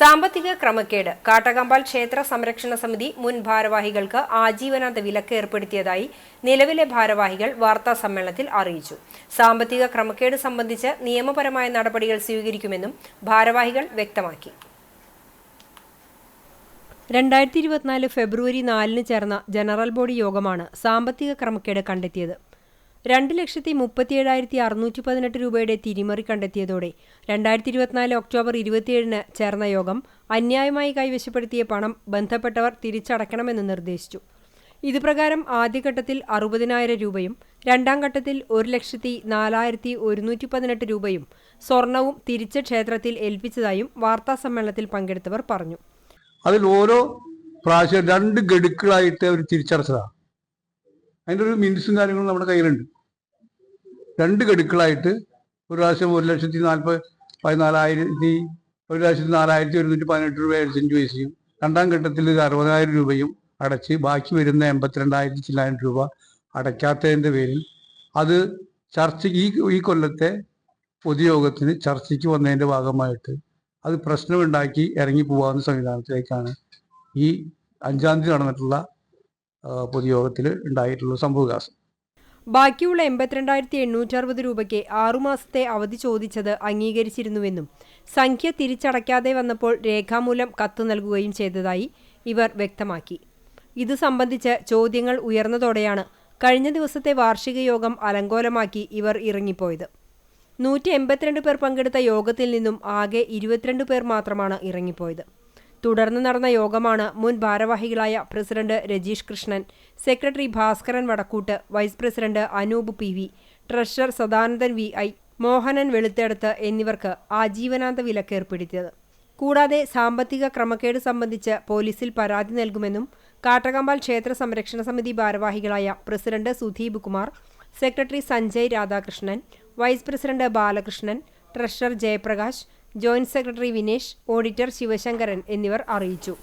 സാമ്പത്തിക ക്രമക്കേട്. കാട്ടകമ്പാൽ ക്ഷേത്ര സംരക്ഷണ സമിതി മുൻ ഭാരവാഹികൾക്ക് ആജീവനാന്ത വിലക്ക് ഏർപ്പെടുത്തിയതായി നിലവിലെ ഭാരവാഹികൾ വാർത്താ സമ്മേളനത്തിൽ അറിയിച്ചു. സാമ്പത്തിക ക്രമക്കേട് സംബന്ധിച്ച് നിയമപരമായ നടപടികൾ സ്വീകരിക്കുമെന്നും ഭാരവാഹികൾ വ്യക്തമാക്കി. രണ്ടായിരത്തി ഇരുപത്തിനാല് ഫെബ്രുവരി നാലിന് ചേർന്ന ജനറൽ ബോഡി യോഗമാണ് സാമ്പത്തിക ക്രമക്കേട് കണ്ടെത്തിയത്. രണ്ട് ലക്ഷത്തി മുപ്പത്തിയേഴായിരത്തി അറുന്നൂറ്റി പതിനെട്ട് രൂപയുടെ തിരിമറി കണ്ടെത്തിയതോടെ രണ്ടായിരത്തി ഇരുപത്തിനാല് ഒക്ടോബർ ഇരുപത്തിയേഴിന് ചേർന്ന യോഗം അന്യായമായി കൈവശപ്പെടുത്തിയ പണം ബന്ധപ്പെട്ടവർ തിരിച്ചടയ്ക്കണമെന്ന് നിർദ്ദേശിച്ചു. ഇതുപ്രകാരം ആദ്യഘട്ടത്തിൽ അറുപതിനായിരം രൂപയും രണ്ടാം ഘട്ടത്തിൽ ഒരു ലക്ഷത്തി നാലായിരത്തി ഒരുന്നൂറ്റി പതിനെട്ട് രൂപയും സ്വർണവും തിരിച്ച ക്ഷേത്രത്തിൽ ഏൽപ്പിച്ചതായും വാർത്താ സമ്മേളനത്തിൽ പങ്കെടുത്തവർ പറഞ്ഞു. അതിൽ ഓരോ പ്രാവശ്യം രണ്ട് ഗഡുക്കളായിട്ട് അവർ തിരിച്ചടച്ചതാണ് അതിന്റെ ഒരു മിനിറ്റ്സും കാര്യങ്ങളും നമ്മുടെ കയ്യിലുണ്ട്. രണ്ട് ഗഡുക്കളായിട്ട് ഒരു പ്രാവശ്യം ഒരു ലക്ഷത്തി നാൽപ്പത് പതിനാലായിരത്തി ഒരു ലക്ഷത്തി നാലായിരത്തി ഒരുന്നൂറ്റി പതിനെട്ട് രൂപ എഴുപത്തഞ്ച് പൈസയും രണ്ടാം ഘട്ടത്തിൽ ഒരു അറുപതായിരം രൂപയും അടച്ച് ബാക്കി വരുന്ന എൺപത്തിരണ്ടായിരത്തി ചില്ലായിരം രൂപ അടയ്ക്കാത്തതിന്റെ പേരിൽ അത് ചർച്ച ഈ ഈ കൊല്ലത്തെ പൊതുയോഗത്തിന് ചർച്ചയ്ക്ക് വന്നതിന്റെ ഭാഗമായിട്ട് അത് പ്രശ്നമുണ്ടാക്കി ഇറങ്ങി പോകാവുന്ന സംവിധാനത്തിലേക്കാണ് ഈ അഞ്ചാം തീയതി നടന്നിട്ടുള്ള പൊതുയോഗത്തിൽ ഉണ്ടായിട്ടുള്ള സംഭവവികാസം. ബാക്കിയുള്ള എൺപത്തിരണ്ടായിരത്തി എണ്ണൂറ്റി അറുപത് രൂപയ്ക്ക് ആറുമാസത്തെ അവധി ചോദിച്ചത് അംഗീകരിച്ചിരുന്നുവെന്നും സംഖ്യ തിരിച്ചടയ്ക്കാതെ വന്നപ്പോൾ രേഖാമൂലം കത്ത് നൽകുകയും ചെയ്തതായി ഇവർ വ്യക്തമാക്കി. ഇത് സംബന്ധിച്ച് ചോദ്യങ്ങൾ ഉയർന്നതോടെയാണ് കഴിഞ്ഞ ദിവസത്തെ വാർഷിക യോഗം അലങ്കോലമാക്കി ഇവർ ഇറങ്ങിപ്പോയത്. നൂറ്റി എൺപത്തിരണ്ട് പേർ പങ്കെടുത്ത യോഗത്തിൽ നിന്നും ആകെ ഇരുപത്തിരണ്ട് പേർ മാത്രമാണ് ഇറങ്ങിപ്പോയത്. തുടർന്ന് നടന്ന യോഗമാണ് മുൻ ഭാരവാഹികളായ president Rajeesh Krishnan secretary Bhaskaran Vadakkoot vice president Anoop P V treasurer Sadanandan V I Mohanan Veluthedath എന്നിവർക്ക് ആജീവനാന്ത വിലക്ക് ഏർപ്പെടുത്തിയത് കൂടാതെ സാമ്പത്തിക ക്രമക്കേട് സംബന്ധിച്ച് പോലീസിൽ പരാതി നൽകുമെന്നും കാട്ടകമ്പാൽ ക്ഷേത്ര സംരക്ഷണ സമിതി ഭാരവാഹികളായ president Sudheep Kumar secretary Sanjay Radhakrishnan vice president Balakrishnan treasurer Jayaprakash joint secretary Vinesh auditor Sivasankaran എന്നിവർ അറിയിച്ചു